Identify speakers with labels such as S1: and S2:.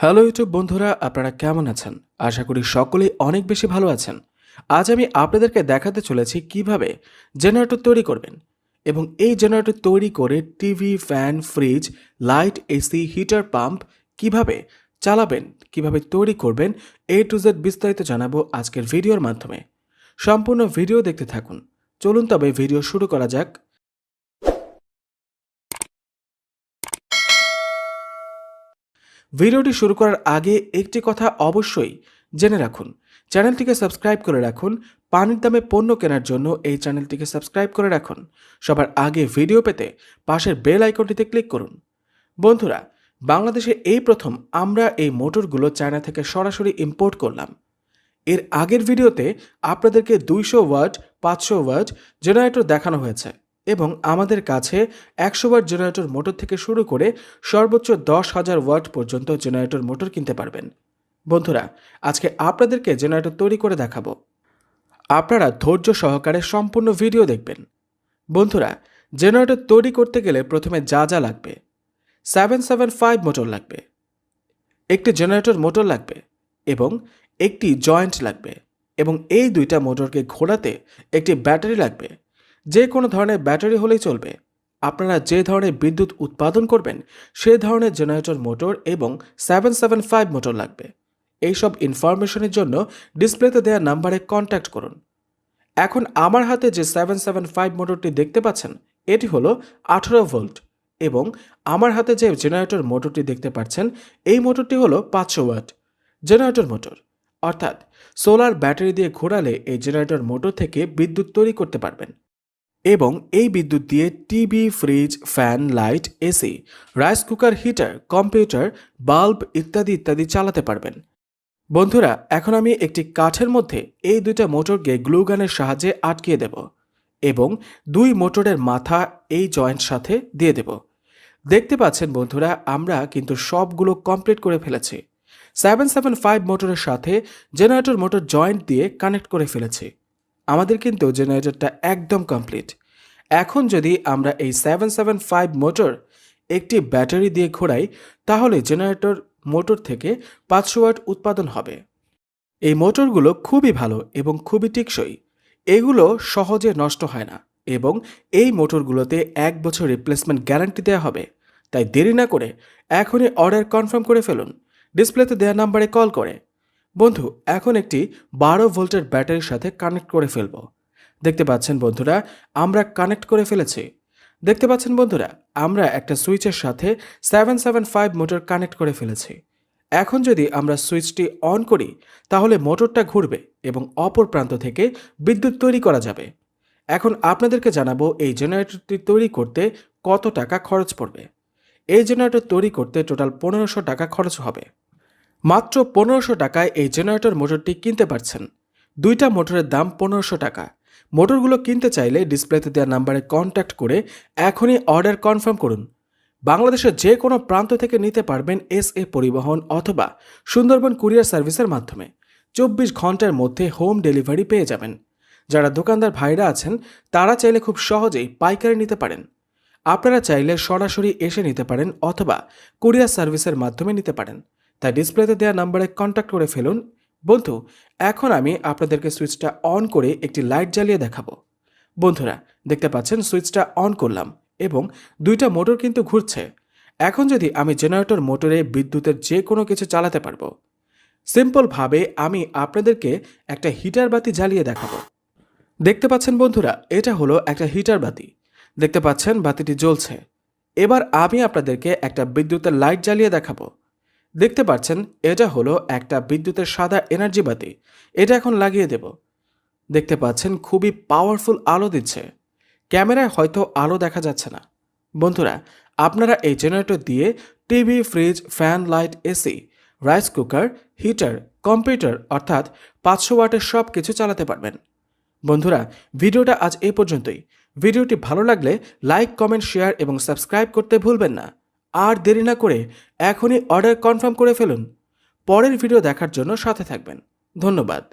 S1: Hello YouTube বন্ধুরা, আপনারা কেমন আছেন? আশা করি সকলেই অনেক বেশি ভালো আছেন। আজ আমি আপনাদেরকে দেখাতে চলেছি কীভাবে জেনারেটর তৈরি করবেন এবং এই জেনারেটর তৈরি করে TV, fan, fridge, light, AC, heater, pump কীভাবে চালাবেন, কীভাবে তৈরি করবেন, এ টু জেড বিস্তারিত জানাব আজকের ভিডিওর মাধ্যমে। সম্পূর্ণ ভিডিও দেখতে থাকুন। চলুন তবে ভিডিও শুরু করা যাক। ভিডিওটি শুরু করার আগে একটি কথা অবশ্যই জেনে রাখুন। চ্যানেলটিকে সাবস্ক্রাইব করে রাখুন। পানির দামে পণ্য কেনার জন্য এই চ্যানেলটিকে সাবস্ক্রাইব করে রাখুন। সবার আগে ভিডিও পেতে পাশের বেল আইকনটিতে ক্লিক করুন। বন্ধুরা, বাংলাদেশে এই প্রথম আমরা এই মোটরগুলো চায়না থেকে সরাসরি ইম্পোর্ট করলাম। এর আগের ভিডিওতে আপনাদেরকে দুইশো ওয়াট, পাঁচশো ওয়াট জেনারেটর দেখানো হয়েছে। এবং আমাদের কাছে একশো ওয়াট জেনারেটর মোটর থেকে শুরু করে সর্বোচ্চ দশ হাজার ওয়াট পর্যন্ত জেনারেটর মোটর কিনতে পারবেন। বন্ধুরা, আজকে আপনাদেরকে জেনারেটর তৈরি করে দেখাবো। আপনারা ধৈর্য সহকারে সম্পূর্ণ ভিডিও দেখবেন। বন্ধুরা, জেনারেটর তৈরি করতে গেলে প্রথমে যা যা লাগবে, সেভেন সেভেন ফাইভ মোটর লাগবে, একটি জেনারেটর মোটর লাগবে এবং একটি জয়েন্ট লাগবে এবং এই দুইটা মোটরকে ঘোরাতে একটি ব্যাটারি লাগবে। যে কোনো ধরনের ব্যাটারি হলেই চলবে। আপনারা যে ধরনের বিদ্যুৎ উৎপাদন করবেন, সে ধরনের জেনারেটর মোটর এবং সেভেন সেভেন ফাইভ মোটর লাগবে। এইসব ইনফরমেশনের জন্য ডিসপ্লেতে দেওয়া নাম্বারে কন্ট্যাক্ট করুন। এখন আমার হাতে যে সেভেন সেভেন ফাইভ মোটরটি দেখতে পাচ্ছেন, এটি হলো আঠারো ভোল্ট এবং আমার হাতে যে জেনারেটর মোটরটি দেখতে পাচ্ছেন, এই মোটরটি হলো পাঁচশো ওয়াট জেনারেটর মোটর। অর্থাৎ সোলার ব্যাটারি দিয়ে ঘোরালে এই জেনারেটর মোটর থেকে বিদ্যুৎ তৈরি করতে পারবেন। এবং এই বিদ্যুৎ দিয়ে TV, fridge, fan, light, AC, rice cooker, heater, computer, bulb ইত্যাদি ইত্যাদি চালাতে পারবেন। বন্ধুরা, এখন আমি একটি কাঠের মধ্যে এই দুইটা মোটরকে গ্লুগানের সাহায্যে আটকিয়ে দেব এবং দুই মোটরের মাথা এই জয়েন্ট সাথে দিয়ে দেব। দেখতে পাচ্ছেন বন্ধুরা, আমরা কিন্তু সবগুলো কমপ্লিট করে ফেলেছি। সেভেন সেভেন ফাইভ মোটরের সাথে জেনারেটর মোটর জয়েন্ট দিয়ে কানেক্ট করে ফেলেছি। আমাদের কিন্তু জেনারেটরটা একদম কমপ্লিট এখন যদি আমরা এই সেভেন সেভেন ফাইভ মোটর একটি ব্যাটারি দিয়ে ঘোরাই, তাহলে জেনারেটর মোটর থেকে পাঁচশো ওয়াট উৎপাদন হবে। এই মোটরগুলো খুবই ভালো এবং খুবই টেকসই। এগুলো সহজে নষ্ট হয় না এবং এই মোটরগুলোতে এক বছর রিপ্লেসমেন্ট গ্যারান্টি দেওয়া হবে। তাই দেরি না করে এখনই অর্ডার কনফার্ম করে ফেলুন। ডিসপ্লেতে দেওয়া নাম্বারে কল করে। বন্ধু, এখন একটি বারো ভোল্টের ব্যাটারির সাথে কানেক্ট করে ফেলব। দেখতে পাচ্ছেন বন্ধুরা, আমরা কানেক্ট করে ফেলেছি। দেখতে পাচ্ছেন বন্ধুরা, আমরা একটা সুইচের সাথে seven seven five motor connect করে ফেলেছি। এখন যদি আমরা সুইচটি অন করি, তাহলে মোটরটা ঘুরবে এবং অপর প্রান্ত থেকে বিদ্যুৎ তৈরি করা যাবে। এখন আপনাদেরকে জানাব, এই জেনারেটরটি তৈরি করতে কত টাকা খরচ পড়বে। এই জেনারেটর তৈরি করতে টোটাল পনেরোশো টাকা খরচ হবে। মাত্র পনেরোশো টাকায় এই জেনারেটর মোটরটি কিনতে পারছেন। দুইটা মোটরের দাম পনেরোশো টাকা। মোটরগুলো কিনতে চাইলে ডিসপ্লেতে দেওয়া নাম্বারে কন্ট্যাক্ট করে এখনই অর্ডার কনফার্ম করুন। বাংলাদেশের যে কোনো প্রান্ত থেকে নিতে পারবেন এস এ পরিবহন অথবা সুন্দরবন কুরিয়ার সার্ভিসের মাধ্যমে। চব্বিশ ঘণ্টার মধ্যে হোম ডেলিভারি পেয়ে যাবেন। যারা দোকানদার ভাইরা আছেন, তারা চাইলে খুব সহজেই পাইকারি নিতে পারেন। আপনারা চাইলে সরাসরি এসে নিতে পারেন অথবা কুরিয়ার সার্ভিসের মাধ্যমে নিতে পারেন। তাই ডিসপ্লেতে দেওয়া নাম্বারে কন্ট্যাক্ট করে ফেলুন। বন্ধু, এখন আমি আপনাদেরকে সুইচটা অন করে একটি লাইট জ্বালিয়ে দেখাবো। বন্ধুরা, দেখতে পাচ্ছেন সুইচটা অন করলাম এবং দুইটা মোটর কিন্তু ঘুরছে। এখন যদি আমি জেনারেটর মোটরে বিদ্যুতের যে কোনো কিছু চালাতে পারব সিম্পলভাবে আমি আপনাদেরকে একটা হিটার বাতি জ্বালিয়ে দেখাবো। দেখতে পাচ্ছেন বন্ধুরা, এটা হলো একটা হিটার বাতি। দেখতে পাচ্ছেন বাতিটি জ্বলছে। এবার আমি আপনাদেরকে একটা বিদ্যুতের লাইট জ্বালিয়ে দেখাবো। দেখতে পাচ্ছেন, এটা হলো একটা বিদ্যুতের সাদা এনার্জি বাতি। এটা এখন লাগিয়ে দেব। দেখতে পাচ্ছেন, খুবই পাওয়ারফুল আলো দিচ্ছে। ক্যামেরায় হয়তো আলো দেখা যাচ্ছে না। বন্ধুরা, আপনারা এই জেনারেটর দিয়ে TV, fridge, fan, light, AC, rice cooker, heater, computer, অর্থাৎ পাঁচশো ওয়াটের সব কিছু চালাতে পারবেন। বন্ধুরা, ভিডিওটা আজ এই পর্যন্তই। ভিডিওটি ভালো লাগলে লাইক, কমেন্ট, শেয়ার এবং সাবস্ক্রাইব করতে ভুলবেন না। আর দেরি না করে এখনই অর্ডার কনফার্ম করে ফেলুন। পরের ভিডিও দেখার জন্য সাথে থাকবেন। ধন্যবাদ।